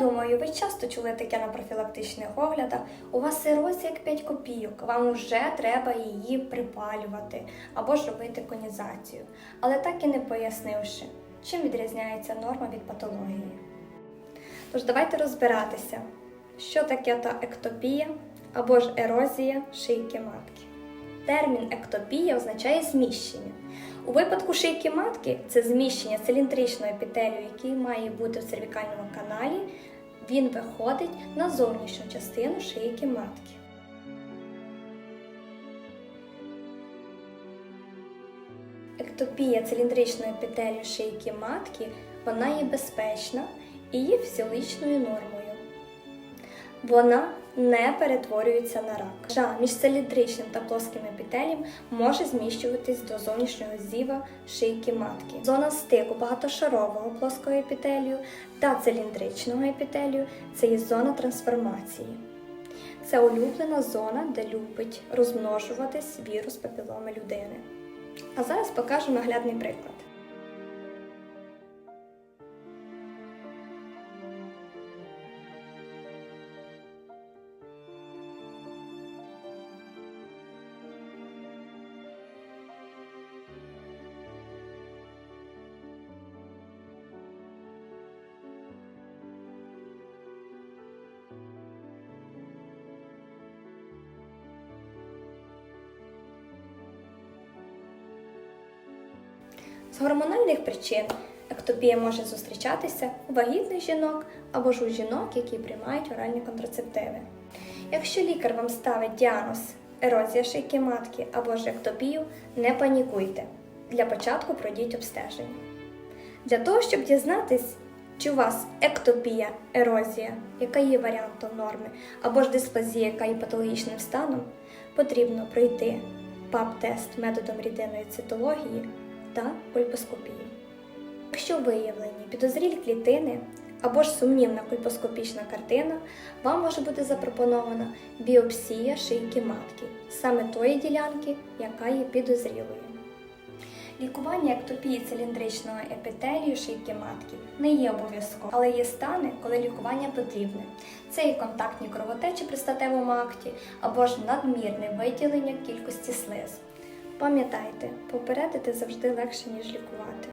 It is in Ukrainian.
думаю, ви часто чули таке на профілактичних оглядах. У вас ерозія як 5 копійок, вам вже треба її припалювати або ж робити конізацію. Але так і не пояснивши, чим відрізняється норма від патології. Тож давайте розбиратися, що таке та ектопія або ж ерозія шийки матки. Термін ектопія означає зміщення. У випадку шийки матки це зміщення циліндричного епітелію, який має бути в цервікальному каналі, він виходить на зовнішню частину шийки матки. Ектопія циліндричної епітелію шийки матки вона є безпечна і є фізіологічною нормою. Вона не перетворюється на рак. Жа між циліндричним та плоским епітелієм може зміщуватись до зовнішнього зіва шийки матки. Зона стику багатошарового плоского епітелію та циліндричного епітелію це є зона трансформації. Це улюблена зона, де любить розмножуватись вірус папіломи людини. А зараз покажу наглядний приклад. Гормональних причин ектопія може зустрічатися у вагітних жінок або ж у жінок, які приймають оральні контрацептиви. Якщо лікар вам ставить діагноз ерозія шийки матки або ж ектопію, не панікуйте. Для початку пройдіть обстеження. Для того, щоб дізнатись, чи у вас ектопія, ерозія, яка є варіантом норми, або ж дисплазія, яка є патологічним станом, потрібно пройти ПАП-тест методом рідинної цитології та кольпоскопію. Якщо виявлені підозрілі клітини або ж сумнівна кольпоскопічна картина, вам може бути запропонована біопсія шийки матки, саме тої ділянки, яка є підозрілою. Лікування ектопії циліндричного епітелію шийки матки не є обов'язковим, але є стани, коли лікування потрібне. Це і контактні кровотечі при статевому акті або ж надмірне виділення кількості слиз. Пам'ятайте, попередити завжди легше, ніж лікувати.